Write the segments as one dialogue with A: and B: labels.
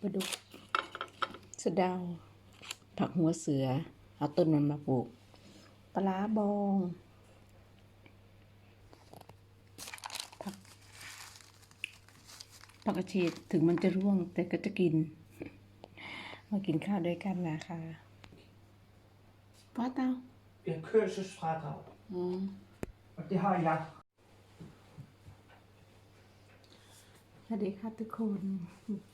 A: ปลาดุกสะเดา ผักหัวเสือ เอาต้นมันมาปลูก ปลาร้าบอง ผัก ผักกระเฉดถึงมันจะร่วงแต่ก็จะกิน มากินข้าวด้วยกันนะคะป้าเต้า
B: Et cursusfradrag.
A: อืม
B: Og det har jeg.
A: ส วัสดีครับทุกคน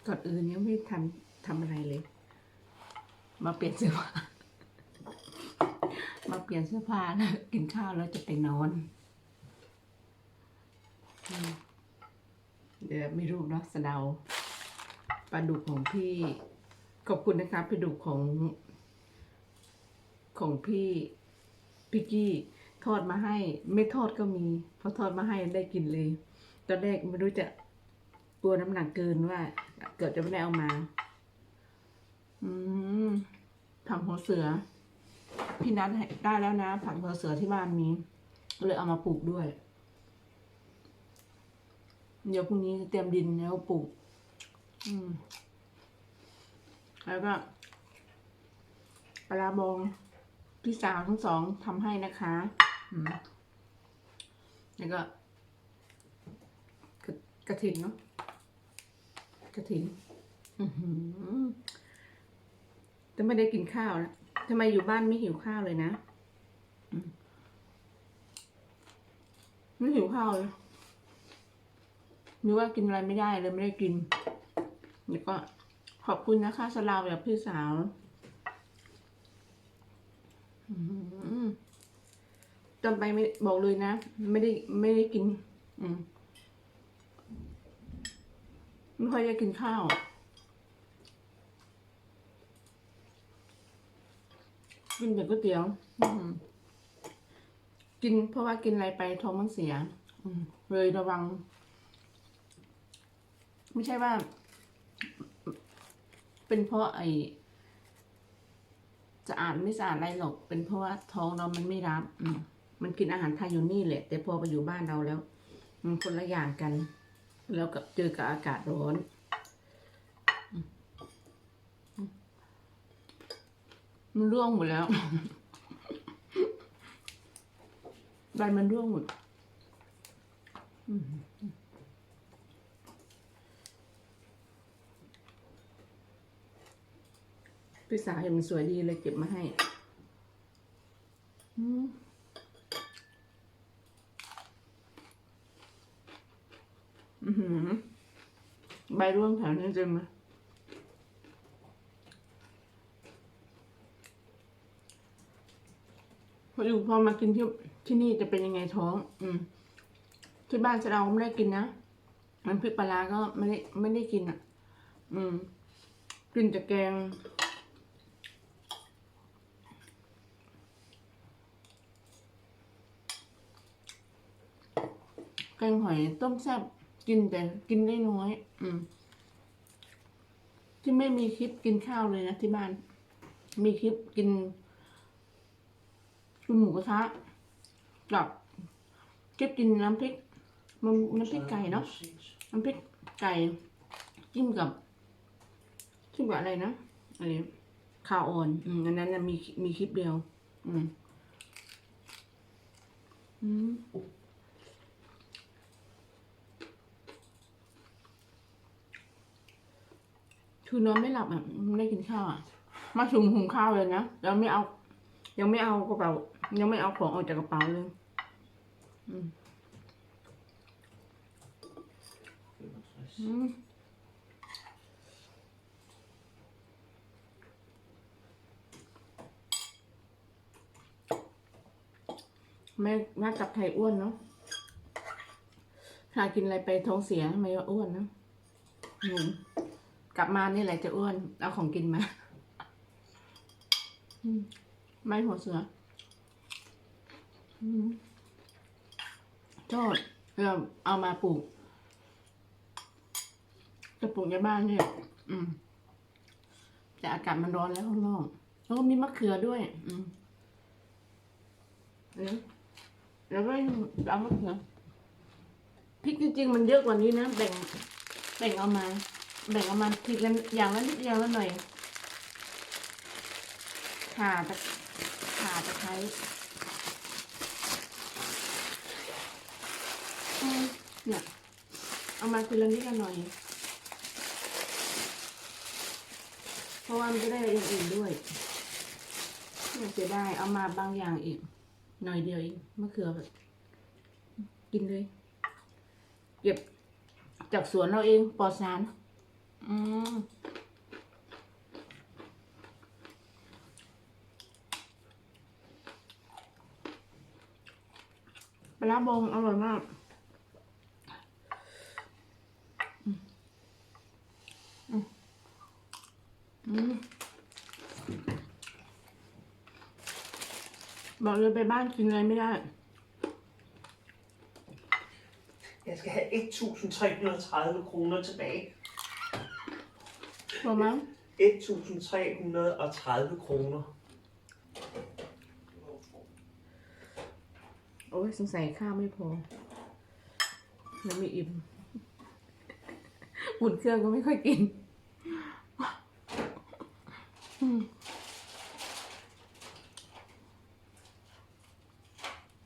A: ก่อนอื่นยังไม่ทำทำอะไรเลย มาเปลี่ยนเสื้อผ้า มาเปลี่ยนเสื้อผ้าแล้วกินข้าวแล้วจะไปนอน เดี๋ยวไม่รู้เนาะสะเดาปลาดุกของพี่ ขอบคุณนะครับปลาดุกของ ของพี่พี่กี้ทอดมาให้ ไม่ทอดก็มีพอทอดมาให้ได้กินเลยตอนแรกไม่รู้จะ ลัวน้ำหนักเกินว่า เกิดจะไม่ได้เอามา อืมผักหัวเสือ พี่นัทได้แล้วนะ ผักหัวเสือที่บ้านมีเลยเอามาปลูกด้วย เดี๋ยวพรุ่งนี้เตรียมดินแล้วปลูก อืม แล้วก็ปลาบองพี่สาวทั้งสองทำให้นะคะแล้วก็กระกระถินเนาะ กระถินอือหือแต่ไม่ได้กินข้าวนะทำไมอยู่บ้านไม่หิวข้าวเลยนะไม่หิวข้าวเลยนึกว่ากินอะไรไม่ได้เลยไม่ได้กินแล้วก็ขอบคุณนะคะสลาวแบบพี่สาวอืมจำไปไม่บอกเลยนะ ไม่ได้ไม่ได้กิน อืม ไม่ค่อยจะกินข้าวกินแต่ก๋วยเตี๋ยวกินเพราะว่ากินอะไรไปท้องมันเสียเลยระวัง ไม่ใช่ว่า เป็นเพราะไอจะอ่านไม่สะอาดอะไรหรอก เป็นเพราะว่าท้องเรามันไม่รับมมันกินอาหารไทยอยู่นี่แหละ แต่พอไปอยู่บ้านเราแล้ว มันคนละอย่างกัน แล้วกับเจอกับอากาศร้อน มันร่วงหมดแล้วใบมันร่วงหมดพี่สาวเห็นมันสวยดีเลยเก็บมาให้อืมอือหือ ใบ ร่วงแถวนี้เต็มเลยพออยู่พอมากินที่ที่นี่จะเป็นยังไงท้อง อืม ที่บ้านเราไม่ได้กินนะ มันพริกปลาร้าก็ไม่ได้ไม่ได้กินอะ อืม กินแต่แกง แกงหอยต้มแซ่บกินแต่กินได้น้อย อืม ที่ไม่มีคลิปกินข้าวเลยนะที่บ้าน มีคลิปกินกินหมูกระทะกับคลิปกินน้ำพริกมันน้ำพริกไก่เนาะ
B: Præcis.
A: น้ำพริกไก่จิ้มกับจิ้มกับอะไรนะอะไรข้าวอ่อนอืมอันนั้นนะมีมีคลิปเดียว อืมอืม คือนอนไม่หลับอะไม่ได้กินข้าวอะ มาชุมหุงข้าวเลยนะแล้วไม่เอา ยังไม่เอากระเป๋า ยังไม่เอาของออกจากกระเป๋าเลยอืมอืมแม่แม่กับไทยอ้วนเนาะหากินอะไรไปท้องเสียทำไมว่าอ้วนเนาะงง กลับมานี่แหละจะอ้วน เอาของกินมาไม่หัวเสืออืมชอบเราเอามาปลูก จะปลูกในบ้านเนี่ยอืม แต่อากาศมันร้อนแล้วข้างนอกแล้วก็มีมะเขือด้วย อืมเดี๋ยวแล้วก็เอามะเขือพริกจริงๆมันเยอะกว่านี้นะแบ่งแบ่งเอามา แบ่งเอามาทีละอย่างละนิดอย่างละหน่อยข่าตะข่าตะไคร้เนี่ยเอามาทีละนิดละหน่อย เพราะว่ามันจะได้อย่างอื่นด้วยเนี่ยจะได้เอามาบางอย่างอีก หน่อยเดียวเองมะเขือแบบกินเลย เก็บจากสวนเราเองปลอดสาร อืมปลาบองอร่อยมากอบอกเลยไปบ้านกินอะไรไม่ได้
B: Jeg skal have 1.330 kroner tilbage.
A: พอมั้ง
B: 1.330 kroner.
A: โอ้ยสงสัยข้าวไม่พอยังไม่อิ่ม อุ่นเครื่องก็ไม่ค่อยกินอืม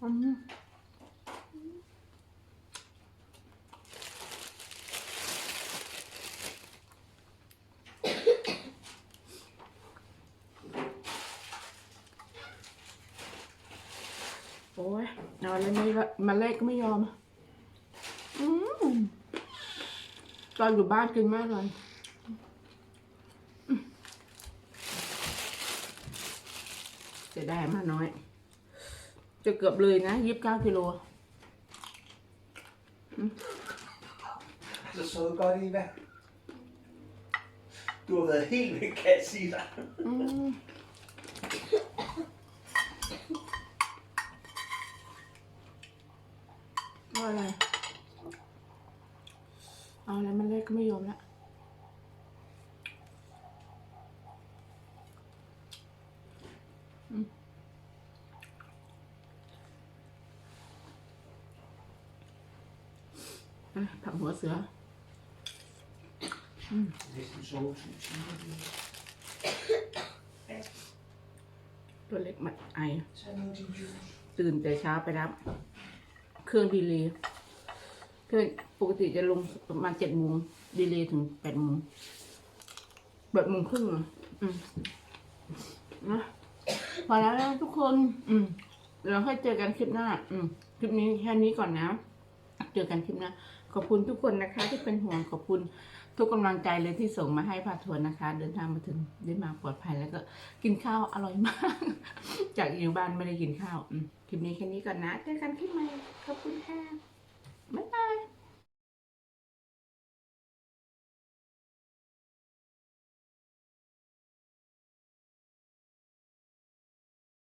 A: อืมโอ้ ยนอนแล้วไม่ละมาเล็กก็ไม่ยอมอืมตอนอยู่บ้านกินมากเลยอืมจะได้มาน้อย จะเกือบเลยนะยี่สิบเก้ากิโล
B: Altså, så godt i hvad? Du har været helt væk, kan jeg sige dig.
A: อืมว่าอะไร เอาอะไรมันเล็กก็ไม่ยอมละอืมอะ ผักหัวเสือตัวเล็กมันไอ ตื่นแต่เช้าไปรับ เครื่องดีเลย์เครื่องปกติจะลงประมาณเจ็ดโมงดีเลย์ถึงแปดโมงแปดโมงครึ่งเหรออืมนะ อแล้วนะทุกคน อืมเดี๋ยวเราค่อยเจอกันคลิปหน้า อืมคลิปนี้แค่นี้ก่อนนะ เจอกันคลิปหน้า ขอบคุณทุกคนนะคะ ที่เป็นห่วงขอบคุณทุกกำลังใจเลยที่ส่งมาให้พาทวนนะคะ เดินทางมาถึงได้มาปลอดภัยแล้วก็กินข้าวอร่อยมาก จากอยู่บ้านไม่ได้กินข้าวอืมคลิปนี้แค่นี้ก่อนนะ เจอกันคลิปใหม่ขอบคุณค่ะบ๊ายบาย